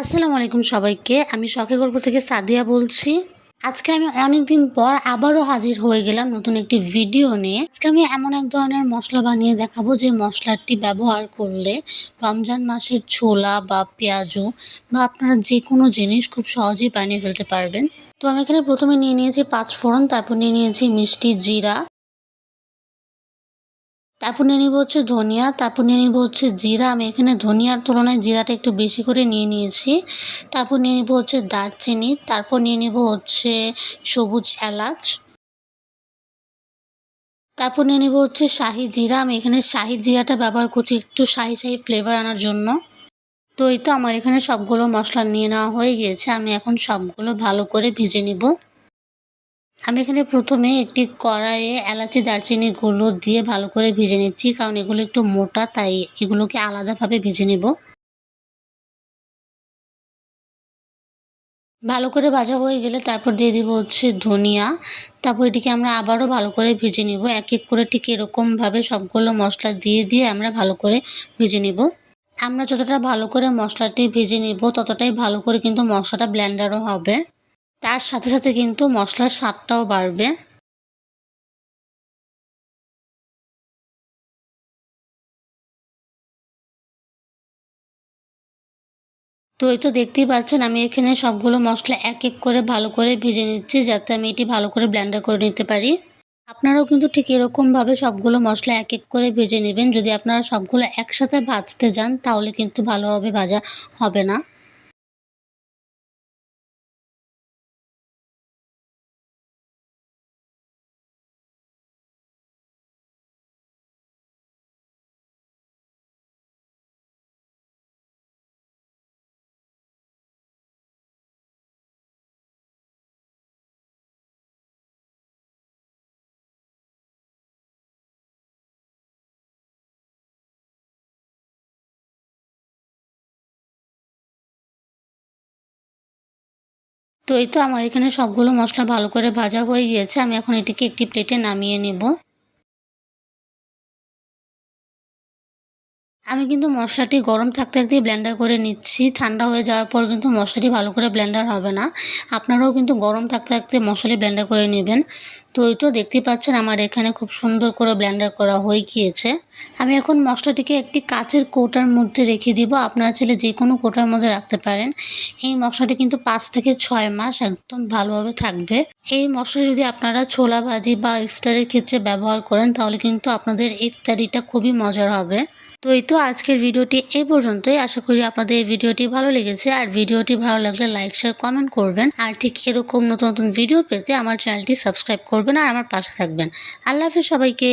আসসালামু আলাইকুম সবাইকে। আমি শখে গল্প থেকে সাদিয়া বলছি। আজকে আমি অনেক দিন পর আবারও হাজির হয়ে গেলাম নতুন একটি ভিডিও নিয়ে। আজকে আমি এমন এক ধরনের মশলা বানিয়ে দেখাবো যে মশলাটি ব্যবহার করলে রমজান মাসের ছোলা বা পেঁয়াজু বা আপনারা যে কোনো জিনিস খুব সহজেই বানিয়ে ফেলতে পারবেন। তো আমি এখানে প্রথমে নিয়ে নিয়েছি পাঁচ ফোড়ন, তারপর নিয়ে নিয়েছি মিষ্টি জিরা। তারপর নিয়ে নিব হচ্ছে ধনিয়া, তারপর নিয়ে নিব হচ্ছে জিরা। আমি এখানে ধনিয়ার তুলনায় জিরাটা একটু বেশি করে নিয়ে নিয়েছি। তারপর নিয়ে নিব হচ্ছে দারচিনি, তারপর নিয়ে নিব হচ্ছে সবুজ এলাচ। তারপর নিয়ে নিব হচ্ছে শাহি জিরা। আমি এখানে শাহি জিরাটা ব্যবহার করছি একটু শাহি শাহি ফ্লেভার আনার জন্য। তো এই তো আমার এখানে সবগুলো মশলা নিয়ে নেওয়া হয়ে গিয়েছে। আমি এখন সবগুলো ভালো করে ভেজে নিব। আমি এখানে প্রথমে একটি কড়াইয়ে এলাচি দারচিনিগুলো দিয়ে ভালো করে ভেজে নিচ্ছি, কারণ এগুলো একটু মোটা, তাই এগুলোকে আলাদাভাবে ভেজে নেব। ভালো করে ভাজা হয়ে গেলে তারপর দিয়ে দিব হচ্ছে ধনিয়া। তারপর এটিকে আমরা আবারও ভালো করে ভেজে নিব। এক এক করে ঠিক এরকমভাবে সবগুলো মশলা দিয়ে দিয়ে আমরা ভালো করে ভেজে নিব। আমরা যতটা ভালো করে মশলাটি ভেজে নিব, ততটাই ভালো করে কিন্তু মশলাটা ব্ল্যান্ডারও হবে। তার সাথে সাথে কিন্তু মশলার স্বাদটাও বাড়বে। তো এই তো দেখতেই পাচ্ছেন, আমি এখানে সবগুলো মশলা এক এক করে ভালো করে ভেজে নিচ্ছি যাতে আমি এটি ভালো করে ব্ল্যান্ডার করে নিতে পারি। আপনারাও কিন্তু ঠিক এরকমভাবে সবগুলো মশলা এক এক করে ভেজে নেবেন। যদি আপনারা সবগুলো একসাথে ভাজতে যান, তাহলে কিন্তু ভালোভাবে ভাজা হবে না। তো এই তো আমার এখানে সবগুলো মশলা ভালো করে ভাজা হয়ে গিয়েছে। আমি এখন এটিকে একটি প্লেটে নামিয়ে নেব। আমি কিন্তু মশলাটি গরম থাকতে থাকতেই ব্লেন্ডার করে নিচ্ছি। ঠান্ডা হয়ে যাওয়ার পর কিন্তু মশলাটি ভালো করে ব্লেন্ডার হবে না। আপনারাও কিন্তু গরম থাকতে থাকতে মশলাটি ব্লেন্ডার করে নেবেন। তো এই তো দেখতেই পাচ্ছেন আমার এখানে খুব সুন্দর করে ব্লেন্ডার করা হয়ে গিয়েছে। আমি এখন মশলাটিকে একটি কাচের কোটার মধ্যে রেখে দিব। আপনারা ছেলে যে কোনো কোটার মধ্যে রাখতে পারেন। এই মশলাটি কিন্তু পাঁচ থেকে ছয় মাস একদম ভালোভাবে থাকবে। এই মশলা যদি আপনারা ছোলা ভাজি বা ইফতারের ক্ষেত্রে ব্যবহার করেন, তাহলে কিন্তু আপনাদের ইফতারিটা খুবই মজার হবে। তো এই তো আজকের ভিডিওটি এই পর্যন্তই। আশা করি আপনাদের ভিডিওটি ভালো লেগেছে। আর ভিডিওটি ভালো লাগলে লাইক, শেয়ার, কমেন্ট করবেন। আর ঠিক এরকম নতুন নতুন ভিডিও পেতে আমার চ্যানেলটি সাবস্ক্রাইব করবেন আর আমার পাশে থাকবেন। আল্লাহ হাফিজ সবাইকে।